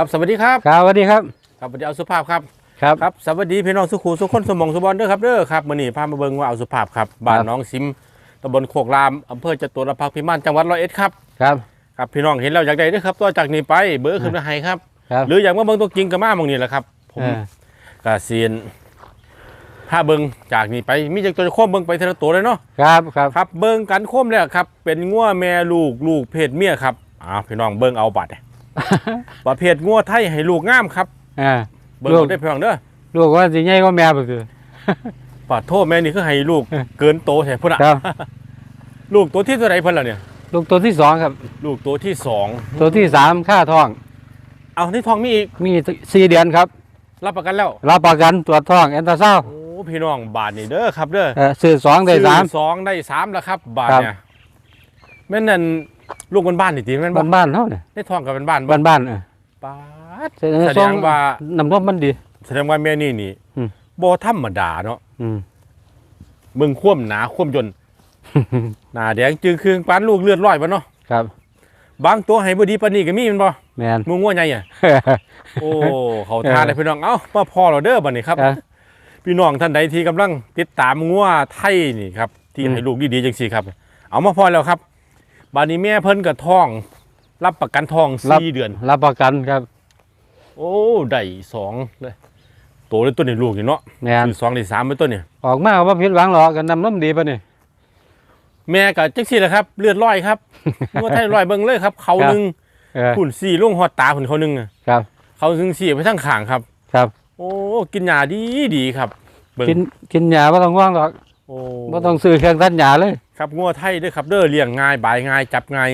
ครับสวัสดีครับครับสวัสดีครับครับสวัสดีเอาสุภาพครับครับครับสวัสดีพี่น้องสุขูสุขคนสมองสุบอลเด้อครับเด้อครับมื้อนี้พามาเบิ่งว่าเอาสุภาพครับบ้านครับน้องซิมตำบลโคกรามอำเภอจตุรพักษ์พิมานจังหวัดร้อยเอ็ดครับครับครับพี่น้องเห็นแล้วอยากได้เด้อครับตัวจากนี้ไปเบอร์ขึ้นมาให้ครับ ครับ หรืออยากมาเบิ่งตัวจริงก็มาหมองนี้แหละครับ ผมเออกะเซียนถ้าเบิ่งจากนี้ไปมีจากตัวจะโค้มเบิ่งไปทีละตัวเลยเนาะ ครับครับ ครับเบิ่งกันโค้มแล้วครับ เป็นงัวแม่ลูกลูกเพศเมียครับอ้าวพี่น้องเบิ่งเอาบัดเนี่ย ประเภทงัวไทยให้ลูกงามครับอ่าเบิ่งลูกเอาได้เพียงเด้อลูกว่าสิใหญ่ก็แม่บ่คือปาดโทษแม่นี่คือให้ลูกเออเกินโตแท้พุ่นอะครับ ลูกตัวที่เท่าไหรเพิ่นล่ะเนี่ย ลูกตัวที่สองครับ ลูกตัวที่สองตัวที่สามค่าท้อง เอาที่ท้องมีอีกมีสี่เดือนครับ รับประกันแล้วรับประกันตรวจท้องแอนตราซาวด์โอ้พี่น้องบาทนี่เด้อครับเด้อเออซื้อสองได้สาม ซื้อสองได้สามแล้วครับ บาทครับเนี่ยแม่นนั่น ลูกบนบ้านนี่ติแม่นบ่บ้านบ้านๆเฮาเนี่ยในท้องกับเป็นบ้านบ่บ้านบ้านๆเออปาดแสดแสดงว่าน้ำนมมันดี แสดงว่าแม่นี่นี่อืม บ่ธรรมดาเนาะอืมมึงคว่ำหนาคว่ำยนต์หน้าแดงจึงคืองปานลูกเลือดร้อยบ่เนาะครับ บางตัวให้บ่ดีปานนี้ก็มีแม่นบ่แม่นมึงงัวใหญ่อะ โอ้ เขาทานเลยพี่น้อง เอ้ามาพอเราเด้อบัดนี้ครับ ครับพี่น้องท่านใดที่กำลังติดตามงัวไทยนี่ครับ ที่อืม ให้ลูกดีๆจังซี่ครับ เอามาพอแล้วครับ บัดนี้แม่เพิ่นก็ท้อง รับประกันท้องสี่เดือน รับประกันครับโอ้ได้สองเลยโตเลยตัวนี้ลูกนี่เนาะแม่นคือสองได้สามเป็นตัวนี่ออกมาก็บ่ผิดหวังหรอกกันน้ำนมดีปะนี่ แม่ก็จังซี่แหละครับ เลือดร้อยครับงัวไทยร้อยเบิ่งเลยครับ เขาหนึงเออหุ่นสี่ลงฮอดตาหุ่นเขาหนึงอะครับเขาหนึงสี่ไปทั้งข้างครับ ครับ โอ้กินยาดีดีครับ เบิ่งกินกินยาบ่ต้องห่วงหรอกโอ้บ่ต้องซื้อเครื่องตัดหญ้าเลย ครับงัวไทยด้วยครับเด้อเลี้ยงง่ายบายง่ายจับง่าย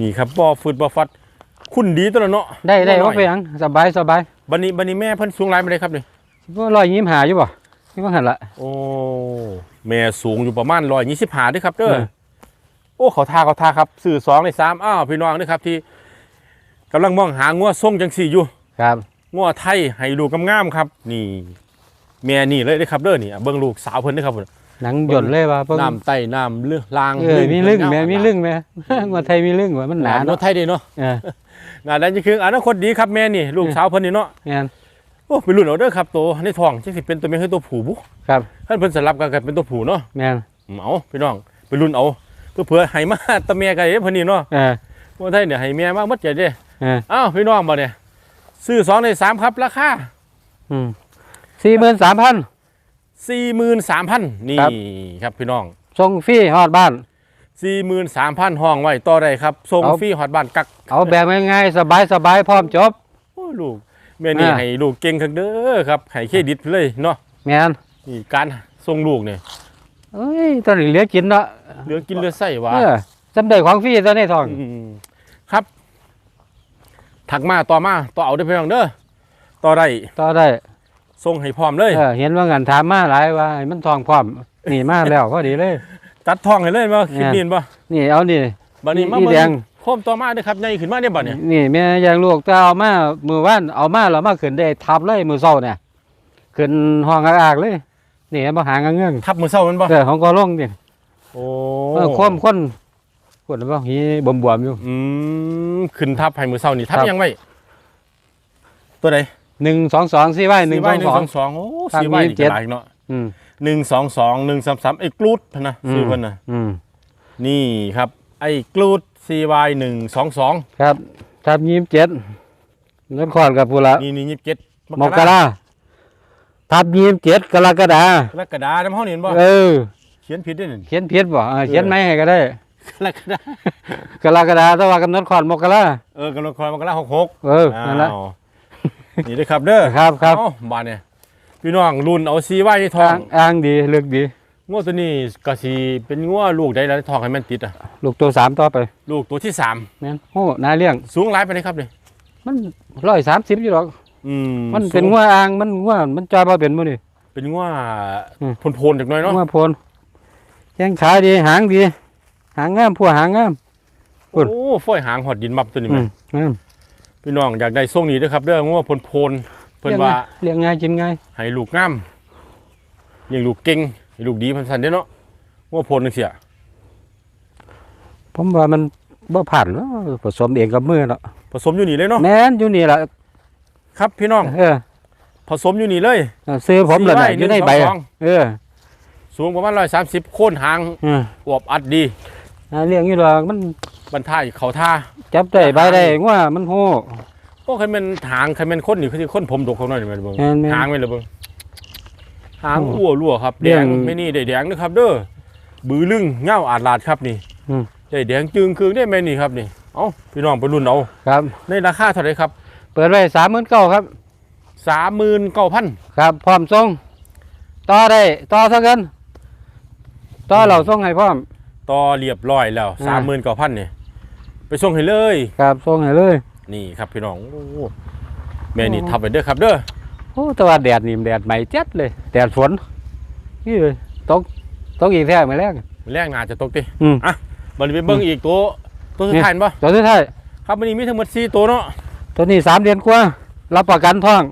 นี่ครับบ่ฟืดบ่ฟัด คุณดีตัวละเนาะได้ได้งัวว่าน้ไปอยหยังสบายสบายบัดนี้บัดนี้แม่เพิ่นสูงหลายบ่ได้ครับนี่ว่าร้อยยิ้มหาอยู่บ่ที่ว่าหันละโอ้แม่สูงอยู่ประมาณ125ด้วยครับเด้อเออโอ้เขาท่าเขาท่าครับซื้อ2ใน3อ้าวพี่น้องด้วยครับที่กำลังมองหางัวทรงจังสี่อยู่ครับงัวไทยให้ลูกงามๆครับ นี่ แม่นี่เลยเด้อครับเด้อนี่อะเบิ่งลูกสาวเพิ่นเด้อครับ หนังหย่นเลยว่าเพิ่งน้ำไต้น้ำเลือลางเออมีลึงแม่เพิ่นมีงาลึงแม่ว่าไทยมีลึงว่ามันหหนานาเนาะเนาะไทยเด้เนาะเอองานนั้นจะคืออนาคตดีครับแม่นี่ลูกสาวเพิ่นนี่เนาะแม่นโอ้ไปรุ่นเอาเด้อครับตัวในท้องจังสิเป็นตัวแม่คือตัวผู้บุครับท่านเพิ่นสลับกันกันเป็นตัวผู้เนาะแม่นอืมเอาพี่น้องไปรุ่นเอาเพื่อเผื่อให้มาตะแม่กันเด้เพิ่นนี่เนาะเออว่าไทยเนี่ยให้แม่มาหมดใจเด้เอออ้าวพี่น้องบ่เนี่ยซื้อ2ใน3ครับราคาอืมสี่หมื่นสามพัน 43,000นี่ครับครับพี่น้องส่งฟรีฮอดบ้าน43,000ห้องไว้ต่อได้ครับส่งเอาฟรีฮอดบ้านกัก เอาแบบง่ายๆสบายสบายพร้อมจบโอ้ลูกแม่นี่อ่าให้ลูกเก่งคักเด้อครับให้เครดิตเลยเนาะแม่นนี่การส่งลูกเนี่ยเอ้ยตอนนี้เหลือกินเนาะเหลือกินเหลือใส่ว่าเออจำได้ของฟรีตอนนี้ทองมครับ ถักมาต่อมาต่อเอาได้อพี่น้องเด้อต่อได้ต่อได้ ส่งให้พร้อมเลย เออเห็นว่างันถามมาหลายว่าให้มันทองพร้อมนี่มาแล้วพอดีเลยจัดทองให้เลยมาคลิปนี้เห็นบ่นี่เอานี่ บัดนี้มาอีเบิ่แดง งโคมต่อมาเด้อครับใหญ่ขึ้นมาเนี่ยบัดเนี่ยนี่แม่ยางลูกแต่เอามามือว่านเอามาแล้วมาขึ้นได้ทับเลยมือเศร้าเนี่ยขึ้นห้องอากๆเลย นี่มาหางเงื่งทับมือเศร้ามันบ่เออของก็ลงนี่โอ้เออคว่ำคนคนว่าหีบวมๆอยู่ อืมขึ้นทับให้มือเศร้านี่ทับครับ ยังไว้ตัวใด หนึ่งสองสองสี่ไว้หนึ่งสองสองสองโอ้ทางสี่ไว้มีนี่เจ็ก็ดหลายเนาะอืมหนึ่งสองสองหนึ่งสามสามไอ้กรูดพะนะซื้อเพิ่นน่ะอืมนี่ครับ ไอ้กรูด CY หนึ่งสองสองครับทับยี่สิบเจ็ดเงินขอนกับปุระนี่นี่ยี่สิบเจ็ดมกราทับยี่สิบเจ็ดกรกฎากรกฎาน้ำห้องนี่เห็นบ่เออเขียนผิดด้วยนี่เขียนผิดบ่เออเขียนไหมให้ก็ได้กรกฎากรกฎาแต่ว่ากำหนดขอนมกราเออกำลังคอยมกราหกหกเออนั่นแหละอ้าว นี่เด้อครับเด้อครับครับ เอ้าบ้านเนี่ยพี่น้องรุ่นเอา CY ที่ทออ้างงอ้างดีเลือกดี งวดตัวนี้ก็สิเป็นงวดลูกใดแล้วทองให้มันติดอะลูกตัวสามต่อไปลูกตัวที่สามแม่นโอ้นาเลี้ยง สูงหลายไปเลยครับนี่มันร้อยสามสิบอยู่หรอก อืมมันเป็นสูงงัวอ่างมันงัวมันจอยบ่เป็นมื้อนี่ เป็นงวดอืม พลๆจากหน้อยเนาะงัวโพนแข้งขาดีหางดี หางงามผัวหางงามพุ่นโอ้ฝ้อยหางหอดดินมับตัวนี้อืแม่มงาม พี่น้องอยากได้ส่งนี้เด้วยครับเด้องวดพลๆเพิ่นว่าเลี้ยงง่ายกินง่ายให้ลูกงามเลี้ยงลูกเก่งให้ลูกดีเพันสันเด้อเนาะงวดพลจังซี่อะผมว่ามันบ่ผ่านเนาะผสมเองกับมือเนาะผสมอยู่นี่เลยเนาะแม่นอยู่นี่ล่ะครับพี่น้องเออผสมอยู่นี่เลยซื้อผมเลยสี่ไร่น่ะอยู่ในหนึ่งใบสองสองเออสูงประมาณ130โค่นหางเอออวบอัดดีอ่าเลี้ยงอยู่ดอกมันบรรท่ายเขาท่า จับได้ใบได้งัว่ามันโหโอ้คันเป็นหางคันเป็นคนนี่คือคนผมดกเขาหน่อยแม่นเบิ่งแม่นแม่นหางแม่นเลยเบิ่งหางโอ้อ้วรั่วครับเลี้แดยงงไม่นี่ได้แดงนะครับ เด้อบือลึงเงาอาดลาดครับนี่อืม ได้แดงจึงคืองได้แม่นี่ครับนี่เอ้าพี่น้องไปรุ่นเอาครับ ในราคาเท่าไหร่ครับเปิดไว้39,000ครับ39,000ครับพร้อมส่งต่อได้ต่อเท่ากันต่อเราส่งให้พร้อม ต่อเรียบร้อยแล้วอ่า39,000นี่ ไปส่งให้เลย ครับส่งให้เลย นี่ครับพี่น้องโอ้แม่นี่ทับไปเด้อครับเด้อโอ้แต่ว่าแดดนี่แดดใหม่เจ็ดเลยแดดฝนนี่เลยตกตกอีกแท้ไม่แรกแรงงานจะตกติอืมมันไปเบิ่งอีกตัวตัวสุดท้ายบ่ตัวที่ท้ายครับมันนี้มีทั้งหมด4ตัวเนาะตัวนี้สามเดือนกว่ารับประกันท้อง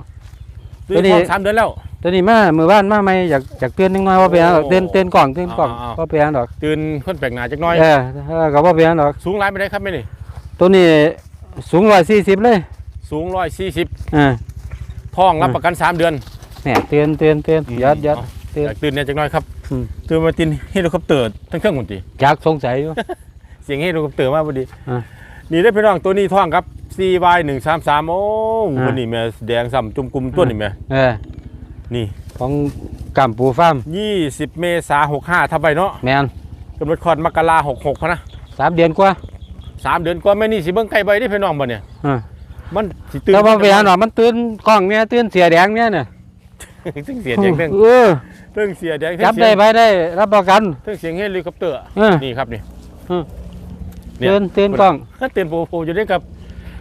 ตัวนี้ท้องสามเดือนแล้ว ตัวนี้มามือบ้านมาไม่อยากอยากเตือนนิดหน่อยว่าเป็นหยังดอกโอ้เตือนเตือนกล่องเตือนกล่องเอาๆว่าเป็นหยังดอกตื่นคนแปลกหน้าจักหน่อย เออเออก็ว่าเป็นหยังดอก สูงหลายไปได้ครับแม่นี่ตัวนี้สูงร้อยสี่สิบเลยสูงร้อยสี่สิบอ่า ท้องรับประกันสามเดือน เนี่ยเตือนเตือนเตือนยัดยัดเอาตื่นอยากตื่นเนี่ยจักหน่อยครับอืม ตื่นมาตินเฮลิคอปเตอร์ทั้งเครื่องคนตีอยากสงสัยอยู่ เสียงเฮลิคอปเตอร์มาพอดี อ่านี่ได้พี่น้องตัวนี้ท้องครับ CY หนึ่งสามสามโอ้อ่าวันนี้แม่แดงซ้ำจุ่มกลุ่มตัวนี่แม่เออ นี่ของกำปูฟาร์มยี่สิบเมษาหกห้าทับไปเนาะแมนกำหนดคลอดมกราหกหกนะสามเดือนกว่าสามเดือนกว่าแม่นี่สิเบิ้งไก่ใบได้พี่น้องบ่เนี่ยอ่ามันสิตื่นแต่ว่าเป็นหยังดอกมันตื่นกล้องเนี่ยตื่นเสียแดงเนี่ยเนี่ยซึ่งเสียแดงเรื่องเออเรื่องเสียแดงจับเสียได้ไปได้รับประกันเรื่องเสียงเฮลิคอปเตอร์เออนี่ครับนี่อืมเนี่ยเตือนเตือนกล้องถ้าเตือนโปโปอยู่ด้วยกับ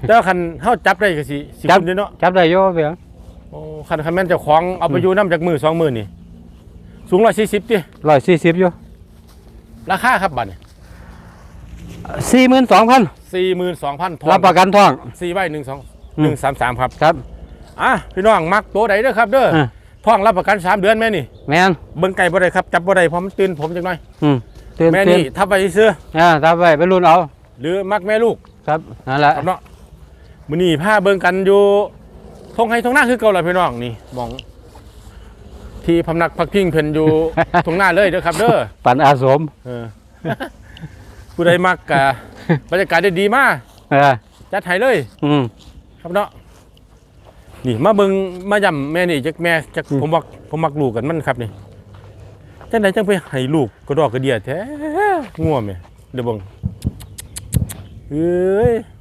แต่ว่าคันเฮาจับได้ก็สิสิจับคุณเด้อเนาะจับได้โยเพียง โอ้คันคันแม่นเจ้าของเอาไปอยู่น้ำจากมือสองมือนี่ สูง140ติร้อยสี่สิบอยู่ราคาครับบัดนี้สี่หมื่นสองพัน42,000ทองรับประกันท้อง4ใบ1 2อืม1 3 3ครับครับอะพี่น้องมักตัวใดเด้อครับเด้ออะท้องรับประกัน3เดือนแม่นี่ แมนเบิ่งไก่บ่ได้ครับจับบ่ได้เพราะมันตื่นผมจังหน่อยอืมเตือนแม่เตือนนี่ทับไปซื้ออ่าทำไปไปรุ่นเอา หรือมักแม่ลูกครับนั่นแหละครับเนาะมื้อนี้พาเบิ่งกันอยู่ ทงไห้ทงหน้าคือเก่าล่ะพี่น้องนี่หมอง ที่พำนักพักพิงเพิ่นอยู่ ทงหน้าเลยเด้อครับเด้อปันอาสมเออผู้ใดมักกะบรรยากาศได้ดีมากเออจัดให้เลย อืมครับเนาะนี่มาเบิงมาย่ำแม่นี่จักแม่จักอืมผมมักผมมักลูกกันมันครับนี่จังไดจังไปให้ลูกกระดอกกระเดียแท้ง่วแม่เดี๋ยวเบิ่งเอ้ยเอ้า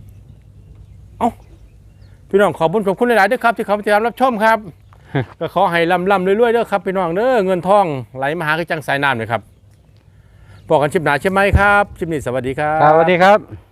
พี่น้องขอบคุณขอบคุณหลายๆเด้อครับที่เขาติดตามรับชมครับ ก็ขอให้ลำลำรวยๆเด้อครับพี่น้องเด้อเงินทองไหลมาหาคือจังสายน้ำเลยครับบอกกันชิปหนาใช่ไหมครับชิปนี้สวัสดีครับ ครับสวัสดีครับ